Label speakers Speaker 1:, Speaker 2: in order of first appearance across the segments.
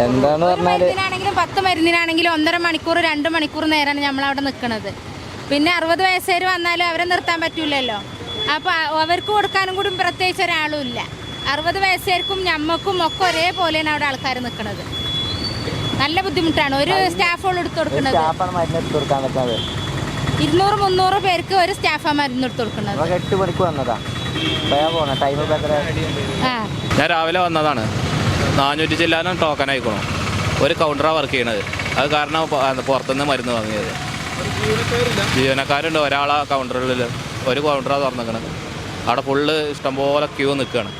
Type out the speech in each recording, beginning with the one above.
Speaker 1: പറഞ്ഞാൽ
Speaker 2: മരുന്നിനാണെങ്കിലും പത്ത് മരുന്നിനാണെങ്കിലും ഒന്നര മണിക്കൂർ രണ്ട് മണിക്കൂർ നേരമാണ് നമ്മൾ അവിടെ നിൽക്കുന്നത് പിന്നെ അറുപത് വയസ്സുകാർ വന്നാലും അവരെ നിർത്താൻ പറ്റൂലല്ലോ. അപ്പോൾ അവർക്ക് കൊടുക്കാനും കൂടി പ്രത്യേകിച്ച് ഒരാളും ഇല്ല. അറുപത് വയസ്സുകാർക്കും ഞമ്മക്കും ഒക്കെ ഒരേപോലെയാണ് അവിടെ ആൾക്കാർ നിൽക്കുന്നത് നല്ല ബുദ്ധിമുട്ടാണ്. ഒരു സ്റ്റാഫുകൾ എടുത്തു കൊടുക്കുന്നത് ഇരുന്നൂറ് മുന്നൂറ് പേർക്ക് ഒരു സ്റ്റാഫാണ് മരുന്ന് എടുത്തു കൊടുക്കുന്നത്
Speaker 1: എട്ട് മണിക്ക് വന്നതാ. ടൈം
Speaker 3: ഞാൻ രാവിലെ വന്നതാണ്. നാനൂറ്റി ചില്ലാനും ടോക്കൺ ആയിക്കണം ഒരു കൗണ്ടറാണ് വർക്ക് ചെയ്യണത്. അത് കാരണം പുറത്തുനിന്ന് മരുന്ന് വാങ്ങിയത്. ജീവനക്കാരുണ്ട്. ഒരാളാ കൗണ്ടറിൽ ഒരു കൗണ്ടറാണ് തുറന്നിക്കണത്. അവിടെ ഫുള്ള് ഇഷ്ടംപോലെ ക്യൂ നിൽക്കുകയാണ്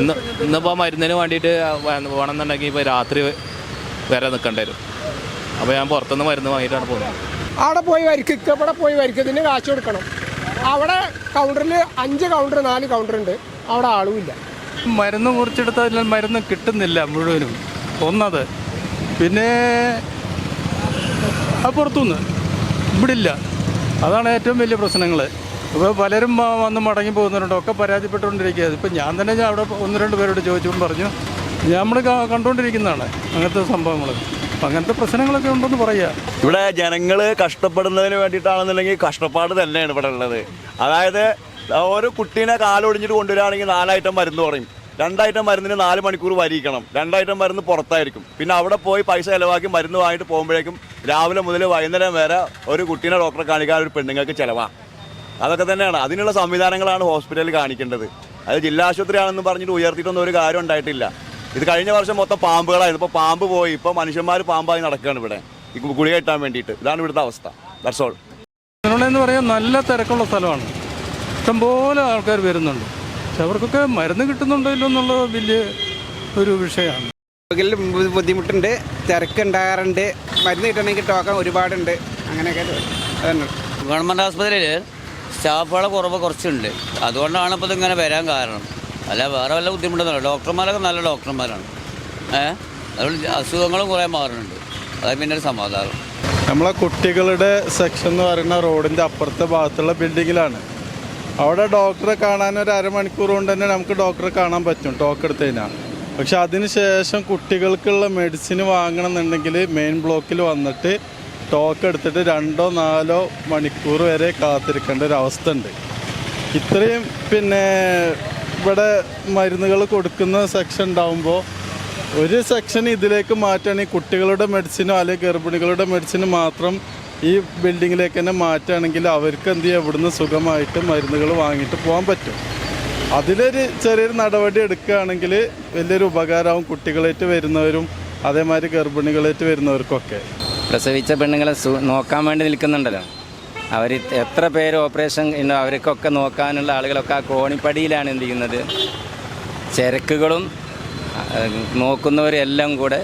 Speaker 3: ഇന്ന് ഇന്നിപ്പോൾ മരുന്നിന് വേണ്ടിയിട്ട് വേണമെന്നുണ്ടെങ്കിൽ ഇപ്പോൾ രാത്രി വരെ നിൽക്കേണ്ടി വരും. അപ്പോൾ ഞാൻ പുറത്തുനിന്ന് മരുന്ന് വാങ്ങിയിട്ടാണ് പോകുന്നത്
Speaker 4: അവിടെ പോയി വരിക്കുക ഇവിടെ പോയി വരിക്കതിന് കാശ് കൊടുക്കണം. അവിടെ കൗണ്ടറിൽ അഞ്ച് കൗണ്ടർ നാല് കൗണ്ടർ ഉണ്ട്. അവിടെ ആളുമില്ല
Speaker 5: മരുന്ന് കുറിച്ചെടുത്താൽ മരുന്ന് കിട്ടുന്നില്ല മുഴുവനും. ഒന്നത്. പിന്നെ പുറത്തുനിന്ന്. ഇവിടെ ഇല്ല അതാണ് ഏറ്റവും വലിയ പ്രശ്നങ്ങൾ. ഇപ്പോൾ പലരും വന്ന് മടങ്ങി പോകുന്നവരുണ്ട് ഒക്കെ പരാതിപ്പെട്ടുകൊണ്ടിരിക്കുക ഇപ്പം ഞാൻ തന്നെ ഞാൻ അവിടെ ഒന്ന് രണ്ട് പേരോട് ചോദിച്ചും പറഞ്ഞു. നമ്മൾ കണ്ടുകൊണ്ടിരിക്കുന്നതാണ് അങ്ങനത്തെ സംഭവങ്ങൾ. അങ്ങനത്തെ പ്രശ്നങ്ങളൊക്കെ ഉണ്ടെന്ന് പറയുക
Speaker 6: ഇവിടെ ജനങ്ങൾ കഷ്ടപ്പെടുന്നതിന് വേണ്ടിയിട്ടാണെന്നുണ്ടെങ്കിൽ കഷ്ടപ്പാട് തന്നെയാണ് ഇവിടെ ഉള്ളത്. അതായത് ഒരു കുട്ടീനെ കാലൊടിഞ്ഞിട്ട് കൊണ്ടുവരാണെങ്കിൽ നാലായിട്ടം മരുന്ന് പറയും. രണ്ടായിട്ടം മരുന്നിന് നാല് മണിക്കൂർ വരിക്കണം രണ്ടായിട്ടം മരുന്ന് പുറത്തായിരിക്കും. പിന്നെ അവിടെ പോയി പൈസ ചിലവാക്കി മരുന്ന് വാങ്ങിയിട്ട് പോകുമ്പോഴേക്കും രാവിലെ മുതൽ വൈകുന്നേരം വരെ ഒരു കുട്ടീനെ ഡോക്ടറെ കാണിക്കാൻ ഒരു പെണ്ണുങ്ങൾക്ക് ചിലവാ. അതൊക്കെ തന്നെയാണ്. അതിനുള്ള സംവിധാനങ്ങളാണ് ഹോസ്പിറ്റലിൽ കാണിക്കേണ്ടത്. അത് ജില്ലാ ആശുപത്രിയാണെന്ന് പറഞ്ഞിട്ട് ഉയർത്തിയിട്ടൊന്നും ഒരു കാര്യം ഉണ്ടായിട്ടില്ല. ഇത് കഴിഞ്ഞ വർഷം മൊത്തം പാമ്പുകളായിരുന്നു. ഇപ്പോൾ പാമ്പ് പോയി. ഇപ്പോൾ മനുഷ്യന്മാർ പാമ്പായി നടക്കുകയാണ് ഇവിടെ. ഗുളിക കിട്ടാൻ വേണ്ടിയിട്ട്. ഇതാണ് ഇവിടുത്തെ അവസ്ഥ. ദർശോൾ
Speaker 5: എന്ന് പറയാൻ നല്ല തിരക്കുള്ള സ്ഥലമാണ്. ഇഷ്ടംപോലെ ആൾക്കാർ വരുന്നുണ്ട്. പക്ഷെ അവർക്കൊക്കെ മരുന്ന് കിട്ടുന്നുണ്ടോ ഇല്ലോ എന്നുള്ളത് വലിയ ഒരു വിഷയമാണ്.
Speaker 7: ബുദ്ധിമുട്ടുണ്ട് തിരക്ക് ഉണ്ടാകാറുണ്ട്. മരുന്ന് കിട്ടണമെങ്കിൽ ടോക്കൺ ഒരുപാടുണ്ട്. അങ്ങനെയൊക്കെ
Speaker 8: ഗവൺമെന്റ് ആസ്പത്രിയിൽ സ്റ്റാഫുകളെ കുറവ് കുറച്ചുണ്ട്. അതുകൊണ്ടാണ് ഇപ്പോൾ ഇതിങ്ങനെ വരാൻ കാരണം. അല്ല വേറെ വല്ല ബുദ്ധിമുട്ടൊന്നുമില്ല. ഡോക്ടർമാരൊക്കെ നല്ല ഡോക്ടർമാരാണ്. ഏഹ് അതുകൊണ്ട് അസുഖങ്ങളും കുറേ മാറുന്നുണ്ട്. അതായത് പിന്നെ ഒരു സമാധാനം.
Speaker 5: നമ്മളെ കുട്ടികളുടെ സെക്ഷൻ എന്ന് പറയുന്ന റോഡിന്റെ അപ്പുറത്തെ ഭാഗത്തുള്ള ബിൽഡിങ്ങിലാണ് അവിടെ ഡോക്ടറെ കാണാൻ ഒരു അരമണിക്കൂർ കൊണ്ട് തന്നെ നമുക്ക് ഡോക്ടറെ കാണാൻ പറ്റും ടോക്ക് എടുത്തു കഴിഞ്ഞാൽ പക്ഷെ അതിന് ശേഷം കുട്ടികൾക്കുള്ള മെഡിസിൻ വാങ്ങണമെന്നുണ്ടെങ്കിൽ മെയിൻ ബ്ലോക്കിൽ വന്നിട്ട് ടോക്ക് എടുത്തിട്ട് രണ്ടോ നാലോ മണിക്കൂർ വരെ കാത്തിരിക്കേണ്ട ഒരു അവസ്ഥ ഉണ്ട്. ഇത്രയും പിന്നെ ഇവിടെ മരുന്നുകൾ കൊടുക്കുന്ന സെക്ഷൻ ഉണ്ടാവുമ്പോൾ ഒരു സെക്ഷൻ ഇതിലേക്ക് മാറ്റുകയാണെങ്കിൽ കുട്ടികളുടെ മെഡിസിനോ അല്ലെങ്കിൽ ഗർഭിണികളുടെ മെഡിസിന് മാത്രം ഈ ബിൽഡിങ്ങിലേക്ക് തന്നെ മാറ്റുകയാണെങ്കിൽ അവർക്ക് എന്ത് ചെയ്യാം? ഇവിടുന്ന് സുഖമായിട്ട് മരുന്നുകൾ വാങ്ങിയിട്ട് പോകാൻ പറ്റും. അതിലൊരു ചെറിയൊരു നടപടി എടുക്കുകയാണെങ്കിൽ വലിയൊരു ഉപകാരമാവും കുട്ടികളായിട്ട് വരുന്നവരും അതേമാതിരി ഗർഭിണികളായിട്ട് വരുന്നവർക്കൊക്കെ.
Speaker 1: പ്രസവിച്ച പെണ്ണുങ്ങളെ നോക്കാൻ വേണ്ടി നിൽക്കുന്നുണ്ടല്ലോ. അവർ എത്ര പേര് ഓപ്പറേഷൻ ഉണ്ടോ അവർക്കൊക്കെ നോക്കാനുള്ള ആളുകളൊക്കെ ആ കോണിപ്പടിയിലാണ് എന്ത് ചെയ്യുന്നത്. ചരക്കുകളും നോക്കുന്നവരും എല്ലാം കൂടെ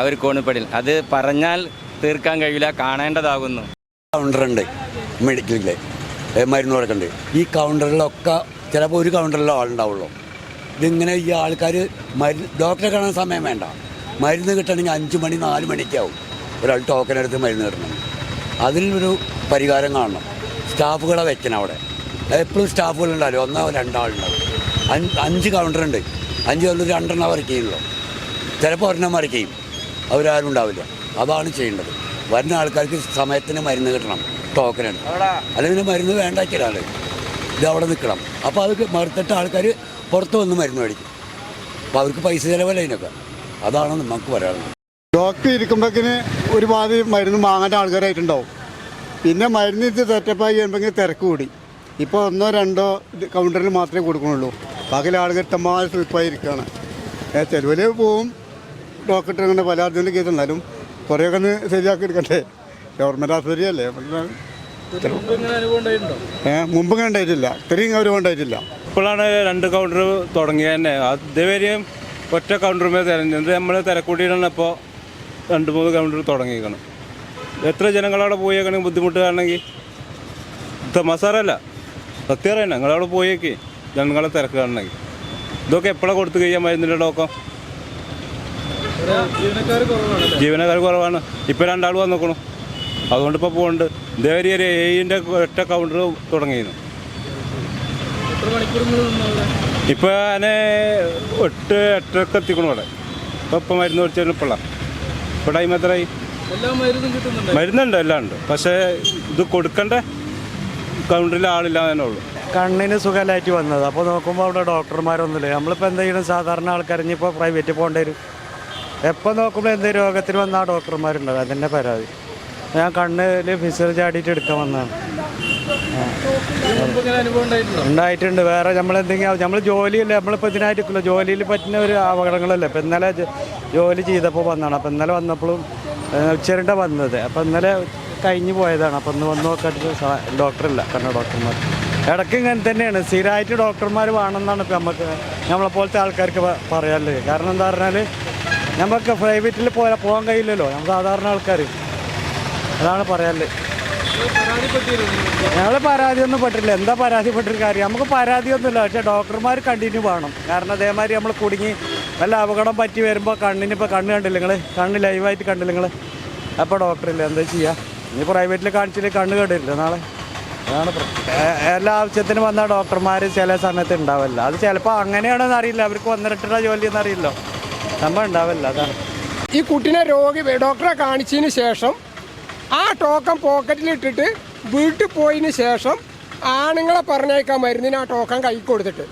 Speaker 1: അവർ കോണിപ്പടിയിൽ. അത് പറഞ്ഞാൽ തീർക്കാൻ കഴിയില്ല കാണേണ്ടതാകുന്നു.
Speaker 9: കൗണ്ടറുണ്ട് മെഡിക്കലിലെ മരുന്ന് കൊടുക്കണ്ട് ഈ കൗണ്ടറിലൊക്കെ ചിലപ്പോൾ ഒരു കൗണ്ടറിലോ ആളുണ്ടാവുള്ളൂ. ഇതിങ്ങനെ ഈ ആൾക്കാർ മരുന്ന് ഡോക്ടറെ കാണാൻ സമയം വേണ്ട. മരുന്ന് കിട്ടണമെങ്കിൽ അഞ്ച് മണി നാല് മണിക്കാവും ഒരാൾ ടോക്കൺ എടുത്ത് മരുന്ന് കിട്ടണം അതിലൊരു പരിഹാരം കാണണം. സ്റ്റാഫുകളെ വെക്കണം അവിടെ. എപ്പോഴും സ്റ്റാഫുകൾ ഉണ്ടാവില്ല? ഒന്നോ രണ്ടാളുണ്ടാവും. അഞ്ച് അഞ്ച് കൗണ്ടറുണ്ട് അഞ്ച് കൗണ്ടർ രണ്ടെണ്ണം വർക്ക് ചിലപ്പോൾ ഒരെണ്ണം ചെയ്യും. അവരാരും ഉണ്ടാവില്ല. അതാണ് ചെയ്യേണ്ടത്. വരുന്ന ആൾക്കാർക്ക് സമയത്തിന് മരുന്ന് കിട്ടണം ടോക്കനാണ് അല്ലെങ്കിൽ മരുന്ന് വേണ്ട ചില ഇത് അവിടെ നിൽക്കണം. അപ്പോൾ അത് മറുത്തിട്ട് ആൾക്കാർ പുറത്ത് വന്ന് മരുന്ന് മേടിക്കും. അപ്പോൾ അവർക്ക് പൈസ ചിലവല്ല അതിനൊക്കെ അതാണ് നമുക്ക് പറയാനുള്ളത്.
Speaker 4: ഡോക്ടർ ഇരിക്കുമ്പോഴേക്കിന് ഒരുപാട് മരുന്ന് വാങ്ങാൻ ആൾക്കാരായിട്ടുണ്ടാവും. പിന്നെ മരുന്ന് ഇത് സെറ്റപ്പായി കഴിയുമ്പോൾ തിരക്ക് കൂടി. ഇപ്പോൾ ഒന്നോ രണ്ടോ കൗണ്ടറിൽ മാത്രമേ കൊടുക്കുന്നുള്ളൂ. ബാക്കി ആളുകൾ ഇഷ്ടംമാതിരി സ്ലിപ്പായി ഇരിക്കുകയാണ് ചെലവിൽ പോവും. ഡോക്ടർ അങ്ങനെ പല അർജന്റ് കേസ് എന്നാലും കുറേയൊക്കെ ഒന്ന് ശരിയാക്കി എടുക്കണ്ടേ ഗവൺമെന്റ് ആശുപത്രിയല്ലേ? ഏ മുമ്പ് കണ്ടായിട്ടില്ല ഇത്രയും ഗൗരവം ഉണ്ടായിട്ടില്ല
Speaker 5: ഇപ്പോഴാണ് രണ്ട് കൗണ്ടർ തുടങ്ങിയത് തന്നെ. അതുവരെയും ഒറ്റ കൗണ്ടറുമേ തിരഞ്ഞത് നമ്മൾ തിരക്കൂട്ടിയിട്ടാണ് ഇപ്പോൾ രണ്ട് മൂന്ന് കൗണ്ടർ തുടങ്ങിയിരിക്കണം എത്ര ജനങ്ങളവിടെ പോയേക്കണെങ്കിൽ ബുദ്ധിമുട്ട് കാരണമെങ്കിൽ തമാസാറല്ല സത്യം അറിയണം ഞങ്ങളവിടെ പോയേക്ക്. ജനങ്ങളെ തിരക്ക് കാണണമെങ്കിൽ ഇതൊക്കെ എപ്പോഴാണ് കൊടുത്തു കഴിയാൻ മരുന്നിന്റെ ടോക്കം ജീവനക്കാർ കുറവാണ്. ഇപ്പോൾ രണ്ടാൾ വന്നേക്കണു. അതുകൊണ്ട് ഇപ്പോൾ പോകുന്നുണ്ട് ദേവരി ഒരു ഏഴിന്റെ ഒറ്റ കൗണ്ടർ തുടങ്ങിയിരുന്നു. ഇപ്പോൾ അതിനെ എട്ട് എട്ടരക്ക് എത്തിക്കണു അവിടെ ഇപ്പോൾ ഇപ്പം മരുന്ന് കുടിച്ചാൽ ഇപ്പോഴാണ് ഇപ്പോൾ ടൈം എത്രയായി
Speaker 10: കിട്ടുന്നുണ്ട്?
Speaker 5: മരുന്നുണ്ട് എല്ലാം ഉണ്ട്. പക്ഷേ ഇത് കൊടുക്കണ്ട കൗണ്ടറിൽ ആളില്ല തന്നെ ഉള്ളൂ.
Speaker 11: കണ്ണിന് സുഖമായിട്ട് വന്നത്. അപ്പോൾ നോക്കുമ്പോൾ അവിടെ ഡോക്ടർമാരൊന്നുമില്ല നമ്മളിപ്പോൾ എന്തെങ്കിലും ചെയ്യണം സാധാരണ ആൾക്കാർ ഇനിയിപ്പോൾ പ്രൈവറ്റിൽ പോകേണ്ടി വരും. എപ്പോൾ നോക്കുമ്പോൾ എന്ത് രോഗത്തിന് വന്നാൽ ഡോക്ടർമാരുണ്ടാവും അതിന്റെ പരാതി. ഞാൻ കണ്ണിൽ ഫിസർ ചാടിയിട്ട് എടുക്കാൻ വന്നതാണ്.
Speaker 10: ഉണ്ടായിട്ടുണ്ട്?
Speaker 11: വേറെ നമ്മളെന്തെങ്കിലും നമ്മൾ ജോലിയല്ലേ നമ്മളിപ്പോൾ ഇതിനായിട്ടില്ല ജോലിയിൽ പറ്റുന്ന ഒരു അപകടങ്ങളല്ലേ. ഇപ്പം ഇന്നലെ ജോലി ചെയ്തപ്പോൾ വന്നതാണ്. അപ്പം ഇന്നലെ വന്നപ്പോഴും ഉച്ചരണ്ട വന്നത്. അപ്പം ഇന്നലെ കഴിഞ്ഞ് പോയതാണ്. അപ്പം ഇന്ന് വന്ന് നോക്കാട്ട് ഡോക്ടറില്ല. കണ്ണ ഡോക്ടർമാർ. ഇടയ്ക്ക് ഇങ്ങനെ തന്നെയാണ്. സ്ഥിരമായിട്ട് ഡോക്ടർമാർ വേണമെന്നാണ് ഇപ്പം നമുക്ക് നമ്മളെ പോലത്തെ ആൾക്കാർക്ക് പറയാനുള്ളത്. കാരണം എന്താ പറഞ്ഞാൽ നമുക്ക് പ്രൈവറ്റിൽ പോയാൽ പോകാൻ കഴിയില്ലല്ലോ. നമ്മൾ സാധാരണ ആൾക്കാർ അതാണ് പറയാനുള്ളത് ഞങ്ങൾ പരാതിയൊന്നും പെട്ടില്ല എന്താ പരാതിപ്പെട്ടൊരു കാര്യം? നമുക്ക് പരാതിയൊന്നുമില്ല. പക്ഷേ ഡോക്ടർമാർ കണ്ടിന്യൂ വേണം. കാരണം അതേമാതിരി നമ്മൾ കുടുങ്ങി വല്ല അപകടം പറ്റി വരുമ്പോൾ കണ്ണിന് കണ്ണ് കണ്ടില്ല നിങ്ങൾ കണ്ണ് ലൈവായിട്ട് കണ്ടില്ല നിങ്ങൾ അപ്പോൾ ഡോക്ടറില്ല. എന്താ ചെയ്യുക ഇനി പ്രൈവറ്റിൽ കാണിച്ചില്ല കണ്ണ് കണ്ടില്ല നാളെ? അതാണ് എല്ലാ ആവശ്യത്തിനും വന്ന ഡോക്ടർമാർ ചില സമയത്ത് ഉണ്ടാവില്ല. അത് ചിലപ്പോൾ അങ്ങനെയാണെന്ന് അറിയില്ല. അവർക്ക് വന്നിട്ടുള്ള ജോലി അറിയില്ലോ സംഭവം അതാണ്.
Speaker 12: ഈ കുട്ടീനെ രോഗി ഡോക്ടറെ കാണിച്ചതിന് ശേഷം ആ ടോക്കൺ പോക്കറ്റിലിട്ടിട്ട് വീട്ടിൽ പോയതിന് ശേഷം ആണുങ്ങളെ പറഞ്ഞേക്കാൻ മരുന്നിന് ആ ടോക്കൺ കൈ കൊടുത്തിട്ട്.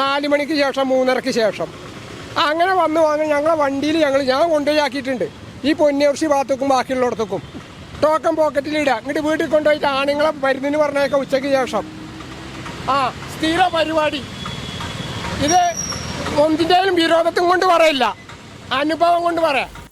Speaker 12: നാല് മണിക്ക് ശേഷം മൂന്നരക്ക് ശേഷം. അങ്ങനെ വന്ന് വാങ്ങി ഞങ്ങളെ വണ്ടിയിൽ ഞങ്ങൾ ഞാൻ കൊണ്ടുപോയി ആക്കിയിട്ടുണ്ട് ഈ പൊന്നേർച്ചി ഭാഗത്തേക്കും ബാക്കിയുള്ളിടത്തേക്കും. ടോക്കൺ പോക്കറ്റിലിടുക ഇങ്ങോട്ട് വീട്ടിൽ കൊണ്ടുപോയിട്ട് ആണുങ്ങളെ മരുന്നിന് പറഞ്ഞേക്കാം ഉച്ചയ്ക്ക് ശേഷം. ആ സ്ഥിര പരിപാടി ഇത് ഒന്നിന്റെയും വിരോധത്തും കൊണ്ട് പറയില്ല. അനുഭവം കൊണ്ട് പറയാം.